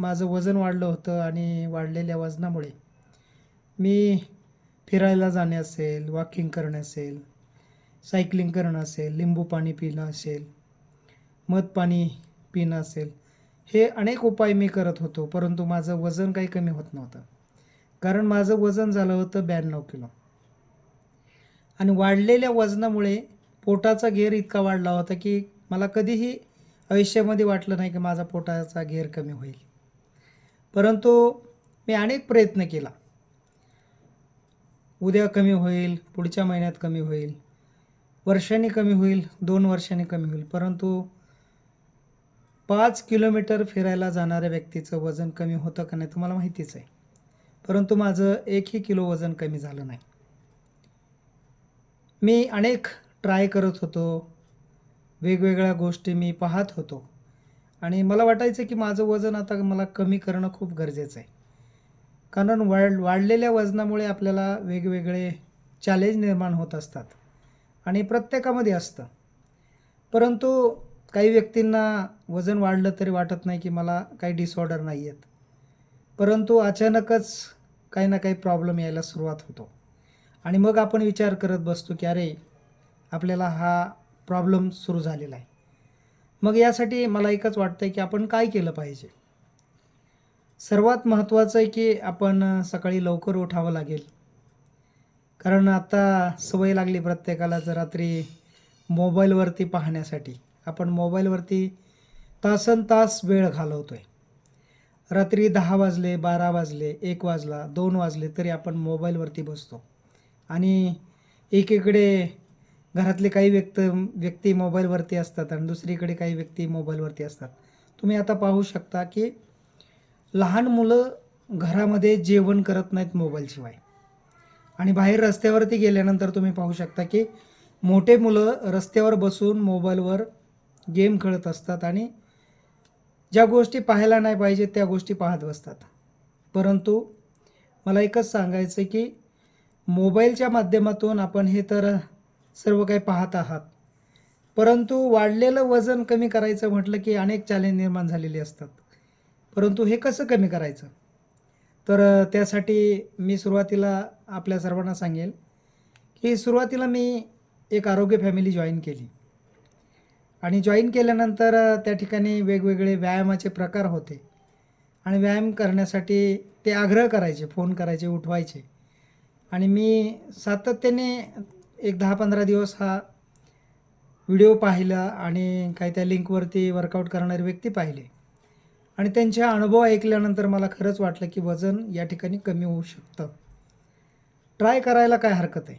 माझं वजन वाढलं होतं आणि वाढलेल्या वजनामुळे मी फिरायला जाणे असेल वॉकिंग करणे असेल सायकलिंग करणं असेल लिंबू पाणी पिणं असेल मध पाणी पिणं असेल हे अनेक उपाय मी करत होतो परंतु माझं वजन काही कमी होत नव्हतं. कारण माझं वजन झालं होतं ब्याण्णव किलो. आणि वाढलेल्या वजनामुळे पोटाचा घेर इतका वाढला होता की मला कधीही आयुष्यामध्ये वाटलं नाही की माझा पोटाचा घेर कमी होईल. परंतु मी अनेक प्रयत्न केला. उद्या कमी होईल पुढच्या महिन्यात कमी होईल वर्षांनी कमी होईल दोन वर्षांनी कमी होईल. परंतु पाच किलोमीटर फिरायला जाणाऱ्या व्यक्तीचं वजन कमी होतं का नाही तुम्हाला माहितीच आहे. परंतु माझं एकही किलो वजन कमी झालं नाही. मी अनेक ट्राय करत होतो. वेगवेगळ्या गोष्टी मी पाहत होतो. आणि मला वाटायचं की माझं वजन आता मला कमी करणं खूप गरजेचं आहे. कारण वाढ वाढलेल्या वजनामुळे आपल्याला वेगवेगळे चॅलेंज निर्माण होत असतात. आणि प्रत्येकामध्ये असतं. परंतु काही व्यक्तींना वजन वाढलं तरी वाटत नाही की मला काही डिसऑर्डर नाही आहेत परंतु अचानकच काही ना काही प्रॉब्लेम यायला सुरुवात होतो. आणि मग आपण विचार करत बसतो की अरे आपल्याला हा प्रॉब्लेम सुरू झालेला आहे. मग यासाठी मला एकच वाटतं आहे की आपण काय केलं पाहिजे? सर्वात महत्त्वाचं आहे की आपण सकाळी लवकर उठावं लागेल. कारण आता सवय लागली प्रत्येकाला जर रात्री मोबाईलवरती पाहण्यासाठी. आपण मोबाईलवरती तासन तास वेळ घालवतो आहे रात्री दहा वाजले बारा वाजले एक वाजला दोन वाजले तरी आपण मोबाईलवरती बसतो. आणि एकीकडे घरातले काही व्यक्त व्यक्ती मोबाईलवरती असतात आणि दुसरीकडे काही व्यक्ती मोबाईलवरती असतात. तुम्ही आता पाहू शकता की लहान मुलं घरामध्ये जेवण करत नाहीत मोबाईलशिवाय आणि बाहेर रस्त्यावरती गेल्यानंतर तुम्ही पाहू शकता की मोठे मुलं रस्त्यावर बसून मोबाईलवर गेम खेळत असतात आणि ज्या गोष्टी पाहायला नाही पाहिजे त्या गोष्टी पाहत बसतात. परंतु मला एकच सांगायचं की मोबाईलच्या माध्यमातून आपण हे तर सर्व काही पाहत आहात. परंतु वाढलेलं वजन कमी करायचं म्हटलं की अनेक चॅलेंज निर्माण झालेले असतात. परंतु हे कसं कमी करायचं? तर त्यासाठी मी सुरुवातीला आपल्या सर्वांना सांगेल की सुरुवातीला मी एक आरोग्य फॅमिली जॉईन केली. आणि जॉईन केल्यानंतर त्या ठिकाणी वेगवेगळे व्यायामाचे प्रकार होते. आणि व्यायाम करण्यासाठी ते आग्रह करायचे फोन करायचे उठवायचे. आणि मी सातत्याने एक दहा पंधरा दिवस हा व्हिडिओ पाहिला आणि काही त्या लिंकवरती वर्कआउट करणारे व्यक्ती पाहिले. आणि त्यांचे अनुभव ऐकल्यानंतर मला खरंच वाटलं की वजन या ठिकाणी कमी होऊ शकतं. ट्राय करायला काय हरकत आहे?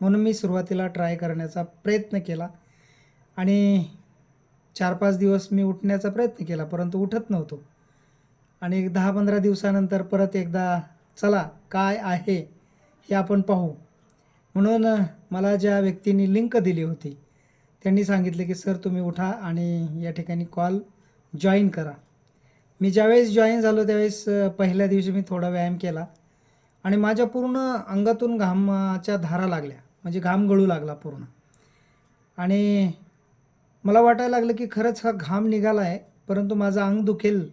म्हणून मी सुरुवातीला ट्राय करण्याचा प्रयत्न केला. आणि चार पाच दिवस मी उठण्याचा प्रयत्न केला परंतु उठत नव्हतो. आणि एक दहा पंधरा दिवसानंतर परत एकदा चला काय आहे हे आपण पाहू. म्हणून मला ज्या व्यक्तींनी लिंक दिली होती त्यांनी सांगितले की सर तुम्ही उठा आणि या ठिकाणी कॉल जॉईन करा. मी ज्यावेळेस जॉईन झालो त्यावेळेस पहिल्या दिवशी मी थोडा व्यायाम केला आणि माझ्या पूर्ण अंगातून घामाच्या धारा लागल्या म्हणजे घाम गळू लागला पूर्ण. आणि मला वाटायला लागलं की खरंच हा घाम निघाला आहे परंतु माझं अंग दुखेल.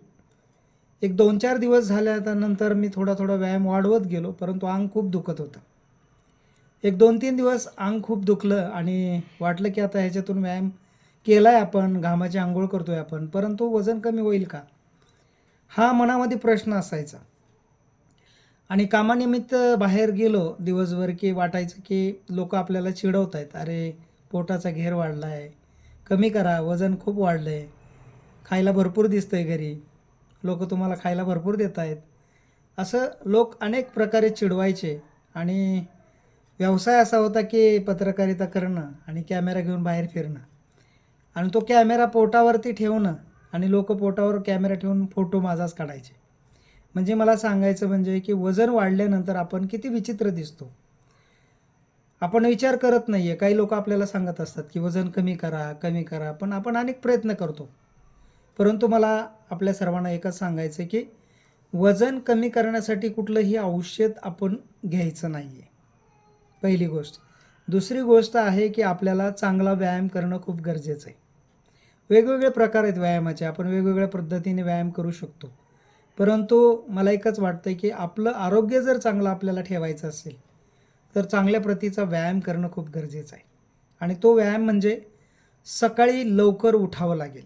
एक दोन चार दिवस झाल्यानंतर मी थोडा थोडा व्यायाम वाढवत गेलो परंतु अंग खूप दुखत होतं. एक दोन तीन दिवस अंग खूप दुखलं आणि वाटलं की आता ह्याच्यातून व्यायाम केला आहे आपण घामाची आंघोळ करतो आहे आपण परंतु वजन कमी होईल का? हा मनामध्ये प्रश्न असायचा. आणि कामानिमित्त बाहेर गेलो दिवसभर की वाटायचं की लोक आपल्याला चिडवत आहेत अरे पोटाचा घेर वाढला आहे कमी करा वजन खूप वाढलं आहे खायला भरपूर दिसतं आहे घरी. लोक तुम्हाला खायला भरपूर देत आहेत असं लोक अनेक प्रकारे चिडवायचे आणि व्यवसाय असा होता की पत्रकारिता करणं आणि कॅमेरा घेऊन बाहेर फिरणं. आणि तो कॅमेरा पोटावरती ठेवणं आणि लोक पोटावर कॅमेरा ठेवून फोटो माझाच काढायचे. म्हणजे मला सांगायचं म्हणजे की वजन वाढल्यानंतर आपण किती विचित्र दिसतो. आपण विचार करत नाही आहे काही लोक आपल्याला सांगत असतात की वजन कमी करा कमी करा पण आपण अनेक प्रयत्न करतो. परंतु मला आपल्या सर्वांना एकच सांगायचं की वजन कमी करण्यासाठी कुठलंही औषध आपण घ्यायचं नाही आहे पहिली गोष्ट. दुसरी गोष्ट आहे की आपल्याला चांगला व्यायाम करणं खूप गरजेचं आहे. वेगवेगळे प्रकार आहेत व्यायामाचे. आपण वेगवेगळ्या पद्धतीने व्यायाम करू शकतो. परंतु मला एकच वाटतं की आपलं आरोग्य जर चांगलं आपल्याला ठेवायचं असेल तर चांगल्या प्रतीचा व्यायाम करणं खूप गरजेचं आहे. आणि तो व्यायाम म्हणजे सकाळी लवकर उठावं लागेल.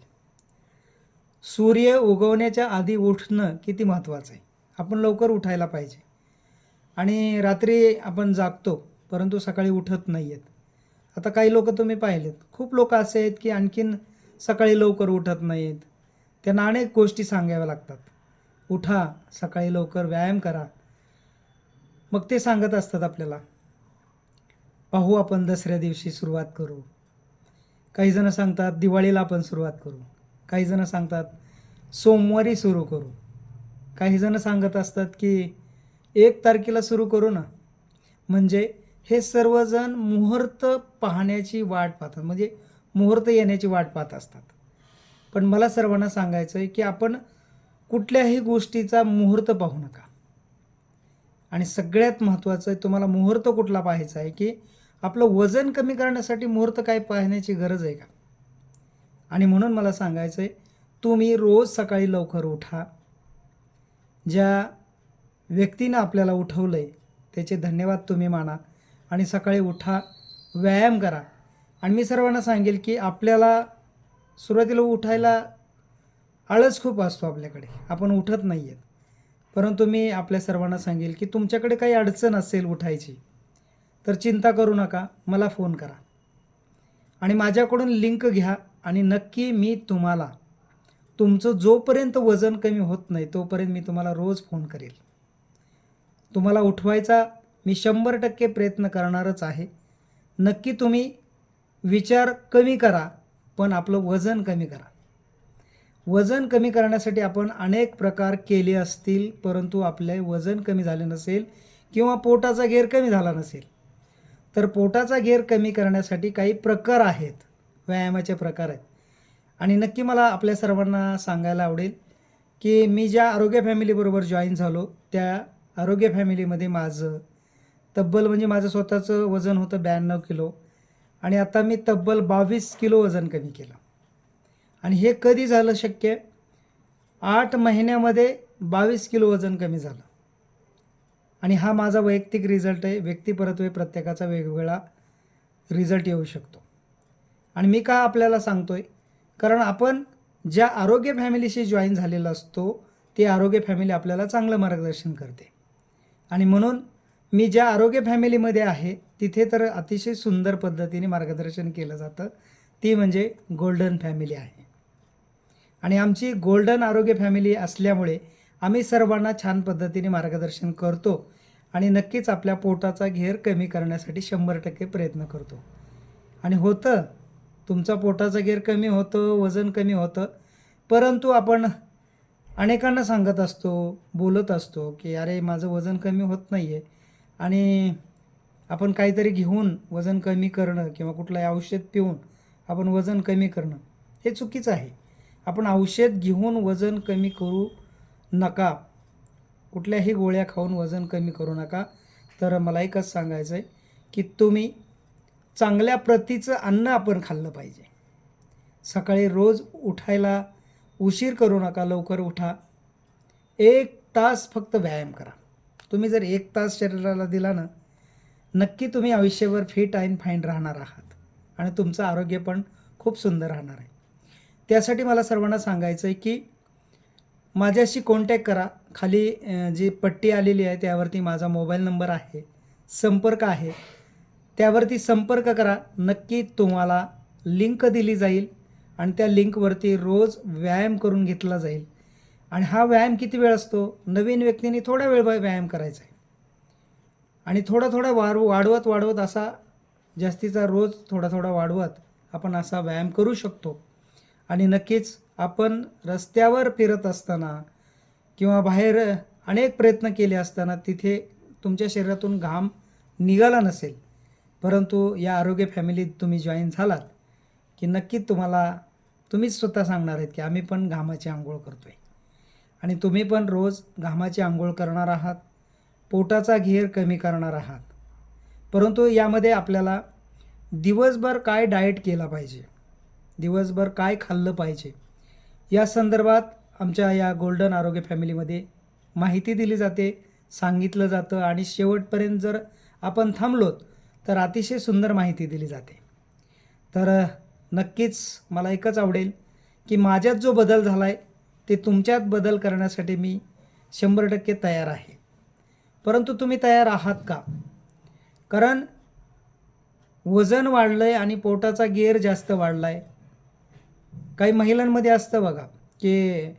सूर्य उगवण्याच्या आधी उठणं किती महत्त्वाचं आहे. आपण लवकर उठायला पाहिजे. आणि रात्री आपण जागतो परंतु सकाळी उठत नाही आहेत आता काही लोक तुम्ही पाहिलेत. खूप लोक असे आहेत की आणखीन सकाळी लवकर उठत नाहीत त्यांना अनेक गोष्टी सांगाव्या लागतात. उठा सकाळी लवकर व्यायाम करा. मग ते सांगत असतात आपल्याला पाहू आपण दसऱ्या दिवशी सुरुवात करू. काही जणं सांगतात दिवाळीला आपण सुरुवात करू. काही जणं सांगतात सोमवारी सुरू करू. काही जणं सांगत असतात की एक तारखेला सुरू करू ना. म्हणजे हे सर्वजण मुहूर्त पाहण्याची वाट पाहतात. म्हणजे मुहूर्त येण्याची वाट पाहत असतात. पण मला सर्वांना सांगायचं आहे की आपण कुठल्याही गोष्टीचा मुहूर्त पाहू नका. आणि सगळ्यात महत्त्वाचं आहे तुम्हाला मुहूर्त कुठला पाहायचा आहे की आपलं वजन कमी करण्यासाठी मुहूर्त काय पाहण्याची गरज आहे का? आणि म्हणून मला सांगायचं आहे तुम्ही रोज सकाळी लवकर उठा. ज्या व्यक्तीनं आपल्याला उठवलं आहे त्याचे धन्यवाद तुम्ही माना. आणि सकाळी उठा व्यायाम करा. आणि मी सर्वांना सांगेल की आपल्याला सुरुवातीला उठायला आळस खूप असतो आपल्याकडे. आपण उठत नाही आहेत परंतु मी आपल्या सर्वांना सांगेल की तुमच्याकडे काही अडचण असेल उठायची तर चिंता करू नका मला फोन करा. आणि माझ्याकडून लिंक घ्या आणि नक्की मी तुम्हाला तुमचं जोपर्यंत वजन कमी होत नाही तोपर्यंत मी तुम्हाला रोज फोन करेल. तुम्हाला उठवायचा मी शंभर टक्के प्रयत्न करणारच आहे. नक्की तुम्ही विचार कमी करा पण आपलं वजन कमी करा. वजन कमी करण्यासाठी आपण अनेक प्रकार केले असतील परंतु आपले वजन कमी झाले नसेल किंवा पोटाचा घेर कमी झाला नसेल तर पोटाचा घेर कमी करण्यासाठी काही प्रकार आहेत व्यायामाचे प्रकार आहेत. आणि नक्की मला आपल्या सर्वांना सांगायला आवडेल की मी ज्या आरोग्य फॅमिलीबरोबर जॉईन झालो त्या आरोग्य फॅमिलीमध्ये माझं तब्बल म्हणजे माझं स्वतःचं वजन होतं ब्याण्णव किलो. आणि आता मी तब्बल बावीस किलो वजन कमी केलं. आणि हे कधी झालं शक्य? आठ महिन्यामध्ये बावीस किलो वजन कमी झालं. आणि हा माझा वैयक्तिक रिझल्ट आहे. व्यक्तिपरत्वे प्रत्येकाचा वेगवेगळा रिझल्ट येऊ शकतो. आणि मी का आपल्याला सांगतो आहे कारण आपण ज्या आरोग्य फॅमिलीशी जॉईन झालेला असतो ती आरोग्य फॅमिली आपल्याला चांगलं मार्गदर्शन करते. आणि म्हणून मी ज्या आरोग्य फॅमिलीमध्ये आहे तिथे तर अतिशय सुंदर पद्धतीने मार्गदर्शन केलं जातं. ती म्हणजे गोल्डन फॅमिली आहे. आणि आमची गोल्डन आरोग्य फॅमिली असल्यामुळे आम्ही सर्वांना छान पद्धतीने मार्गदर्शन करतो आणि नक्कीच आपल्या पोटाचा घेर कमी करण्यासाठी शंभर टक्के प्रयत्न करतो. आणि होतं तुमचा पोटाचा घेर कमी होतं वजन कमी होतं परंतु आपण अनेकांना सांगत असतो बोलत असतो की अरे माझं वजन कमी होत नाही आहे आणि आपण काहीतरी घेऊन वजन कमी करणं किंवा कुठलंही औषध पिऊन आपण वजन कमी करणं हे चुकीचं आहे. आपण औषध घेऊन वजन कमी करू नका. कुठल्याही गोळ्या खाऊन वजन कमी करू नका. तर मला एकच सांगायचं आहे की तुम्ही चांगल्या प्रतीचं अन्न आपण खाल्लं पाहिजे. सकाळी रोज उठायला उशीर करू नका लवकर उठा. एक तास फक्त व्यायाम करा. तुम्ही जर एक तास शरीराला दिला ना नक्की तुम्ही आयुष्यभर फिट अँड फाईन राहणार आहात. आणि तुमचं आरोग्य पण खूप सुंदर राहणार आहे. त्यासाठी मला सर्वांना सांगायचं आहे की माझ्याशी कॉन्टॅक्ट करा. खाली जी पट्टी आलेली आहे त्यावरती माझा मोबाईल नंबर आहे. संपर्क आहे. त्यावरती संपर्क करा. नक्की तुम्हाला लिंक दिली जाईल आणि त्या लिंकवरती रोज व्यायाम करून घेतला जाईल. आणि हा व्यायाम किती वेळ असतो? नवीन व्यक्तीने थोडा वेळ व्यायाम करायचा आहे. आणि थोडा थोडा वाढ वाढवत वाढवत असा जास्तीचा रोज थोडा थोडा वाढवत आपण असा व्यायाम करू शकतो. आणि नक्कीच आपण रस्त्यावर फिरत असताना किंवा बाहेर अनेक प्रयत्न केले असताना तिथे तुमच्या शरीरातून घाम निघाला नसेल. परंतु या आरोग्य फॅमिलीत तुम्ही जॉईन झालात की नक्कीच तुम्हाला तुम्हीच स्वतः सांगणार आहेत की आम्ही पण घामाची आंघोळ करतो आहे आणि तुम्ही पण रोज घामाची आंघोळ करणार आहात पोटाचा घेर कमी करणार आहात. परंतु यामध्ये आपल्याला दिवसभर काय डाएट केला पाहिजे दिवसभर काय खाल्लं पाहिजे या संदर्भात आमच्या या गोल्डन आरोग्य फॅमिलीमध्ये माहिती दिली जाते सांगितलं जातं आणि शेवटपर्यंत जर आपण थांबलोत तर अतिशय सुंदर माहिती दिली जाते. तर नक्कीच मला एकच आवडेल की माझ्यात जो बदल झाला आहे ते तुमच्यात बदल करण्यासाठी मी शंभर टक्के तयार आहे. परंतु तुम्ही तयार आहात का? कारण वजन वाढलं आहे आणि पोटाचा गेअर जास्त वाढला आहे काही महिलांमध्ये असतं बघा की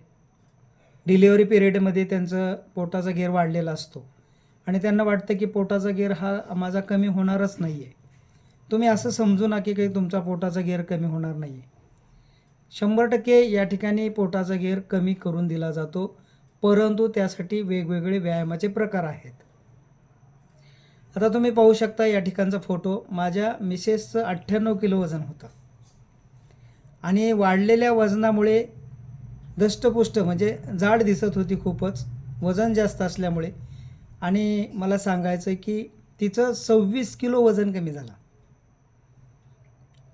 डिलिव्हरी पिरियडमध्ये त्यांचं पोटाचा गेअर वाढलेला असतो. आणि त्यांना वाटतं की पोटाचा गेअर हा माझा कमी होणारच नाही आहे तुम्ही असं समजू ना की काही तुमचा पोटाचा गेअर कमी होणार नाही आहे शंभर टक्के या ठिकाणी पोटाचा गेअर कमी करून दिला जातो परंतु त्यासाठी वेगवेगळे व्यायामाचे प्रकार आहेत. आता तुम्ही पाहू शकता या ठिकाणचा फोटो. माझ्या मिसेसचं अठ्ठ्याण्णव किलो वजन होतं. आणि वाढलेल्या वजनामुळे दष्टपुष्ट म्हणजे जाड दिसत होती खूपच वजन जास्त असल्यामुळे. आणि मला सांगायचं आहे की तिचं सव्वीस किलो वजन कमी झालं.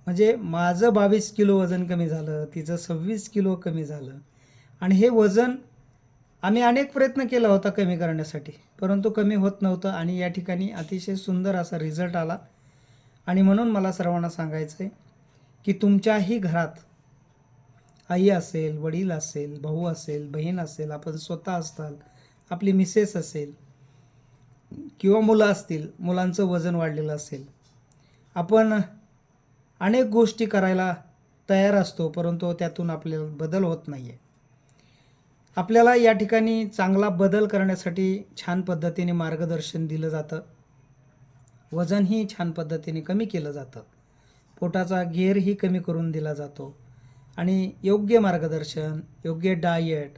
म्हणजे माझं बावीस किलो वजन कमी झालं तिचं सव्वीस किलो कमी झालं. आणि हे वजन आम्ही अनेक प्रयत्न केला होता कमी करण्यासाठी परंतु कमी होत नव्हतं आणि या ठिकाणी अतिशय सुंदर असा रिझल्ट आला. आणि म्हणून मला सर्वांना सांगायचं आहे की तुमच्याही घरात आई असेल वडील असेल भाऊ असेल बहीण असेल आपण स्वतः असताल आपली मिसेस असेल किंवा मुलं असतील मुलांचं वजन वाढलेलं असेल आपण अनेक गोष्टी करायला तयार असतो परंतु त्यातून आपल्याला बदल होत नाही आहे आपल्याला या ठिकाणी चांगला बदल करण्यासाठी छान पद्धतीने मार्गदर्शन दिलं जातं. वजनही छान पद्धतीने कमी केलं जातं. पोटाचा घेरही कमी करून दिला जातो. आणि योग्य मार्गदर्शन योग्य डायट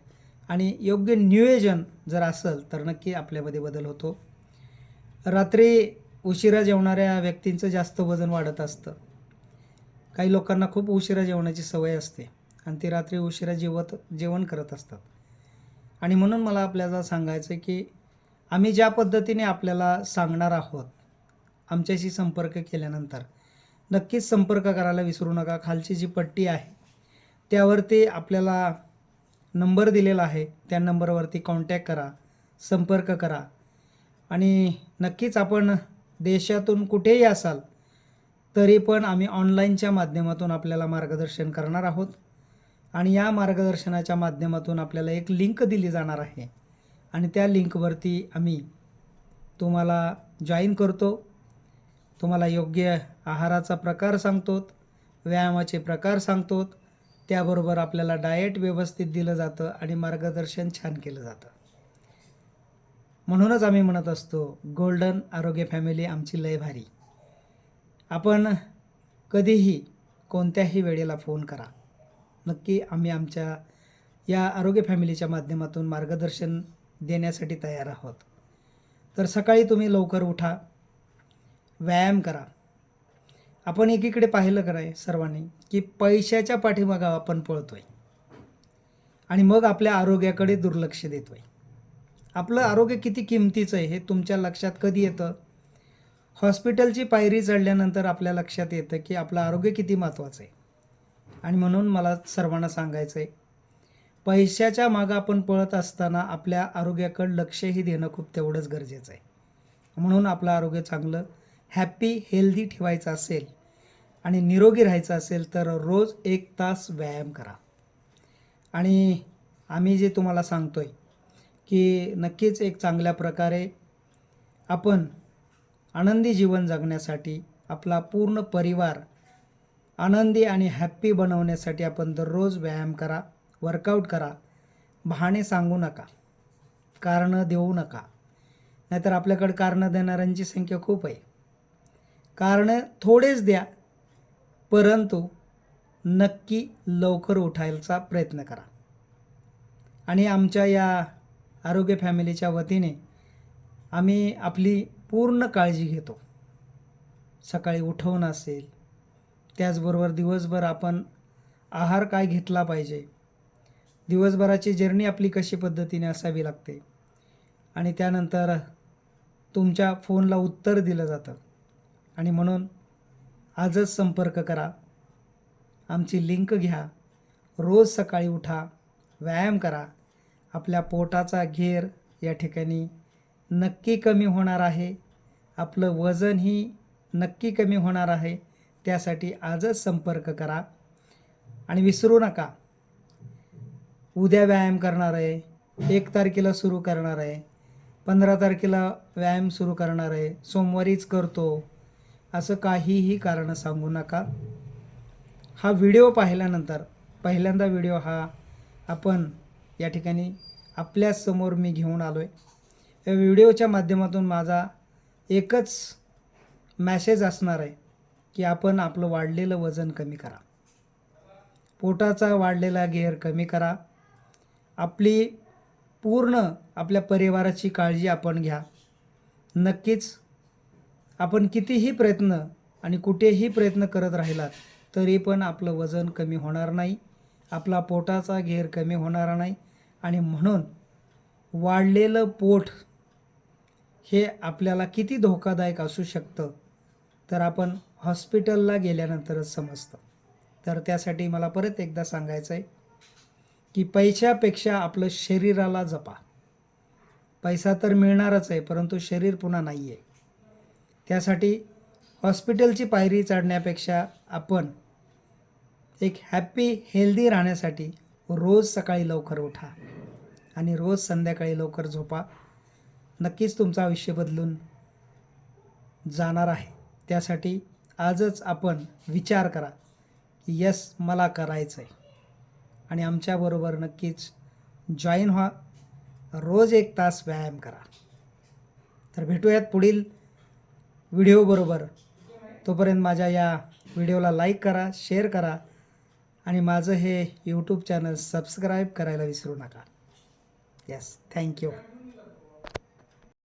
आणि योग्य नियोजन जर असेल तर नक्की आपल्यामध्ये बदल होतो. रात्री उशिरा जेवणाऱ्या व्यक्तींचं जास्त वजन वाढत असतं. काही लोकांना खूप उशिरा जेवणाची सवय असते आणि ते रात्री उशिरा जेवत जेवण करत असतात. आणि म्हणून मला आपल्याला सांगायचं आहे की आम्ही ज्या पद्धतीने आपल्याला सांगणार आहोत आमच्याशी संपर्क केल्यानंतर नक्कीच संपर्क करायला विसरू नका. खालची जी पट्टी आहे त्यावरती आपल्याला नंबर दिलेला आहे. त्या नंबरवरती कॉन्टॅक्ट करा संपर्क करा. आणि नक्कीच आपण देशातून कुठेही असाल तरी पण आम्ही ऑनलाईनच्या माध्यमातून आपल्याला मार्गदर्शन करणार आहोत. आणि या मार्गदर्शनाच्या माध्यमातून आपल्याला एक लिंक दिली जाणार आहे. आणि त्या लिंकवरती आम्ही तुम्हाला जॉईन करतो. तुम्हाला योग्य आहाराचा प्रकार सांगतो व्यायामाचे प्रकार सांगतो त्याबरोबर आपल्याला डाएट व्यवस्थित दिलं जातं आणि मार्गदर्शन छान केलं जातं. म्हणूनच आम्ही म्हणत असतो गोल्डन आरोग्य फॅमिली आमची लय भारी. आपण कधीही कोणत्याही वेळेला फोन करा. नक्की आम्ही आमच्या या आरोग्य फॅमिलीच्या माध्यमातून मार्गदर्शन देण्यासाठी तयार आहोत. तर सकाळी तुम्ही लवकर उठा. व्यायाम करा. आपण एकीकडे पाहिलं कराय सर्वांनी की पैशाच्या पाठीमागं आपण पळतो आहे आणि मग आपल्या आरोग्याकडे दुर्लक्ष देतो आहे आपलं आरोग्य किती किमतीचं आहे हे तुमच्या लक्षात कधी येतं? हॉस्पिटलची पायरी चढल्यानंतर आपल्या लक्षात येतं की आपलं आरोग्य किती महत्त्वाचं आहे. आणि म्हणून मला सर्वांना सांगायचं आहे पैशाच्या मागं आपण पळत असताना आपल्या आरोग्याकडं लक्षही देणं खूप तेवढंच गरजेचं आहे. म्हणून आपलं आरोग्य चांगलं हॅप्पी हेल्दी ठेवायचं असेल आणि निरोगी राहायचं असेल तर रोज एक तास व्यायाम करा. आणि आम्ही जे तुम्हाला सांगतो आहे की नक्कीच एक चांगल्या प्रकारे आपण आनंदी जीवन जगण्यासाठी आपला पूर्ण परिवार आनंदी आणि हॅप्पी बनवण्यासाठी आपण दररोज व्यायाम करा वर्कआउट करा. बहाणे सांगू नका कारणं देऊ नका. नाहीतर आपल्याकडे कारणं देणाऱ्यांची संख्या खूप आहे. कारणं थोडेच द्या परंतु नक्की लवकर उठायचा प्रयत्न करा. आणि आमच्या या आरोग्य फॅमिलीच्या वतीने आम्ही आपली पूर्ण काळजी घेतो. सकाळी उठवणं असेल त्याचबरोबर दिवसभर आपण आहार काय घेतला पाहिजे? दिवसभराची जर्नी आपली कशी पद्धतीने असावी लागते? आणि त्यानंतर तुमच्या फोनला उत्तर दिलं जातं. आणि म्हणून आजच संपर्क करा. आमची लिंक घ्या. रोज सकाळी उठा. व्यायाम करा. आपल्या पोटाचा घेर या ठिकाणी नक्की कमी होणार आहे. आपलं वजनही नक्की कमी होणार आहे. त्यासाठी आजच संपर्क करा. आणि विसरू नका. उद्या व्यायाम करणार आहे. एक तारखेला सुरू करणार आहे. पंधरा तारखेला व्यायाम सुरू करणार आहे. सोमवारीच करतो. असं काहीही कारण सांगू नका. हा व्हिडिओ पाहिल्यानंतर पहिल्यांदा व्हिडिओ हा आपण या ठिकाणी आपल्यासमोर मी घेऊन आलो आहे या व्हिडिओच्या माध्यमातून माझा एकच मॅसेज असणार आहे की आपण आपलं वाढलेलं वजन कमी करा. पोटाचा वाढलेला गेअर कमी करा. आपली पूर्ण आपल्या परिवाराची काळजी आपण घ्या. नक्कीच आपण कितीही प्रयत्न आणि कुठेही प्रयत्न करत राहिलात तरी पण आपलं वजन कमी होणार नाही आपला पोटाचा घेर कमी होणार नाही आणि म्हणून वाढलेलं पोट हे आपल्याला किती धोकादायक असू शकतं तर आपण हॉस्पिटलला गेल्यानंतरच समजतं. तर त्यासाठी मला परत एकदा सांगायचं आहे की पैशापेक्षा आपलं शरीराला जपा. पैसा तर मिळणारच आहे परंतु शरीर पुन्हा नाही आहे त्यासाठी हॉस्पिटलची पायरी चढण्यापेक्षा आपण एक हॅप्पी हेल्दी राहण्यासाठी रोज सकाळी लवकर उठा आणि रोज संध्याकाळी लवकर झोपा. नक्कीच तुमचं आयुष्य बदलून जाणार आहे. त्यासाठी आजच आपण विचार करा की यस मला करायचं आहे आणि आमच्याबरोबर नक्कीच जॉईन व्हा. रोज एक तास व्यायाम करा. तर भेटूयात पुढील व्हिडिओबरोबर तोपर्यंत माझ्या या व्हिडिओला लाईक करा शेअर करा आणि माझं हे यूट्यूब चॅनल सबस्क्राईब करायला विसरू नका. Yes thank you.